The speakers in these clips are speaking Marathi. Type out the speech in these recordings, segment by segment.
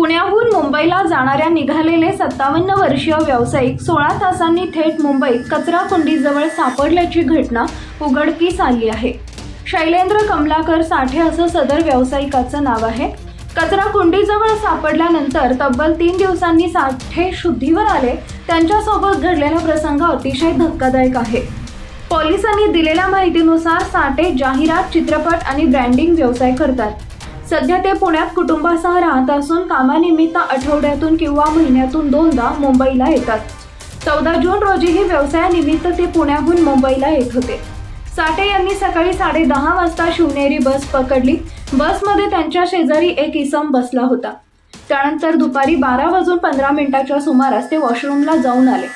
पुण्याहून मुंबईला जाणाऱ्या निघालेले सत्तावन्न वर्षीय व्यावसायिक सोळा तासांनी थेट मुंबईत कचरा कुंडीजवळ सापडल्याची घटना उघडकीस आली आहे. शैलेंद्र कमलाकर साठे असं सदर व्यावसायिकाचं नाव आहे. कचरा कुंडीजवळ सापडल्यानंतर तब्बल तीन दिवसांनी साठे शुद्धीवर आले. त्यांच्यासोबत घडलेला प्रसंग अतिशय धक्कादायक आहे. पोलिसांनी दिलेल्या माहितीनुसार साठे जाहिरात चित्रपट आणि ब्रँडिंग व्यवसाय करतात. सध्या ते पुण्यात कुटुंबासह राहत असून कामानिमित्त आठवड्यातून किंवा महिन्यातून दोनदा मुंबईला येतात. चौदा जून रोजीही व्यवसायानिमित्त ते पुण्याहून मुंबईला येत होते. साठे यांनी सकाळी साडे दहा वाजता शिवनेरी बस पकडली. बसमध्ये त्यांच्या शेजारी एक इसम बसला होता. त्यानंतर दुपारी बारा वाजून पंधरा मिनिटाच्या सुमारास ते वॉशरूमला जाऊन आले.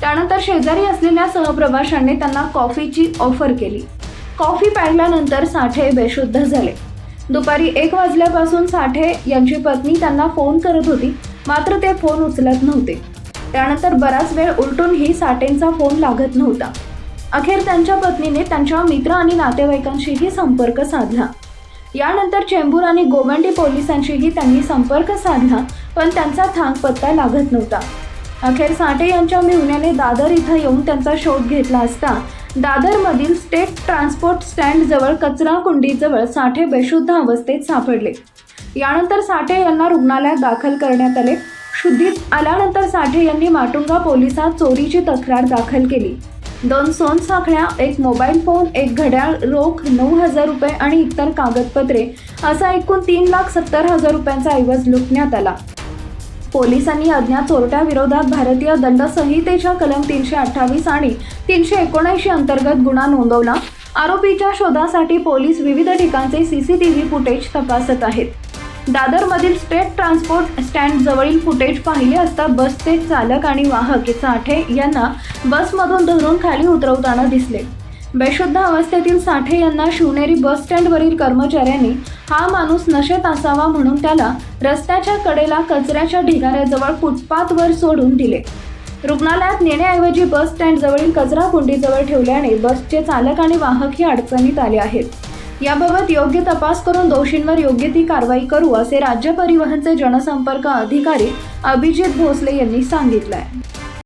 त्यानंतर शेजारी असलेल्या सहप्रवाशांनी त्यांना कॉफीची ऑफर केली. कॉफी प्यायल्यानंतर साठे बेशुद्ध झाले. दुपारी एक वाजल्यापासून साठे यांची पत्नी त्यांना फोन करत होती. मात्र ते फोन उचलत नव्हते. त्यानंतर बराच वेळ उलटूनही साठेंचा फोन लागत नव्हता. अखेर त्यांच्या पत्नीने त्यांच्या मित्र आणि नातेवाईकांशीही संपर्क साधला. यानंतर चेंबूर आणि गोवंडी पोलिसांशीही त्यांनी संपर्क साधला पण त्यांचा थांग पत्ता लागत नव्हता. अखेर साठे यांच्या मेहुण्याने दादर इथं येऊन त्यांचा शोध घेतला असता दादरमधील स्टेट ट्रान्सपोर्ट स्टँडजवळ कचरा कुंडीजवळ साठे बेशुद्ध अवस्थेत सापडले. यानंतर साठे यांना रुग्णालयात दाखल करण्यात आले. शुद्धीत आल्यानंतर साठे यांनी माटुंगा पोलिसात चोरीची तक्रार दाखल केली. दोन सोनसाखळ्या एक मोबाईल फोन एक घड्याळ रोख नऊ हजार रुपये आणि इतर कागदपत्रे असा एकूण तीन लाख सत्तर हजार रुपयांचा ऐवज लुटण्यात आला. पोलिसांनी अज्ञात चोरट्या विरोधात भारतीय दंड संहितेच्या कलम तीनशे अठ्ठावीस आणि तीनशे एकोणऐंशी अंतर्गत गुन्हा नोंदवला. आरोपीच्या शोधासाठी पोलीस विविध ठिकाणचे सीसीटीव्ही फुटेज तपासत आहेत. दादरमधील स्टेट ट्रान्सपोर्ट स्टँड जवळील फुटेज पाहिले असता बसचे चालक आणि वाहक साठे यांना बसमधून धरून खाली उतरवताना दिसले. बेशुद्ध अवस्थेतील साठे यांना शिवनेरी बस स्टँडवरील कर्मचाऱ्यांनी हा माणूस नशेत असावा म्हणून त्याला रस्त्याच्या कडेला कचऱ्याच्या ढिगाऱ्याजवळ फुटपाथवर सोडून दिले. रुग्णालयात नेण्याऐवजी बस स्टँड जवळील कचरा कुंडीजवळ ठेवल्याने बसचे चालक आणि वाहकही अडचणीत आले आहेत. याबाबत योग्य तपास करून दोषींवर योग्य ती कारवाई करू असे राज्य परिवहनचे जनसंपर्क अधिकारी अभिजित भोसले यांनी सांगितलं आहे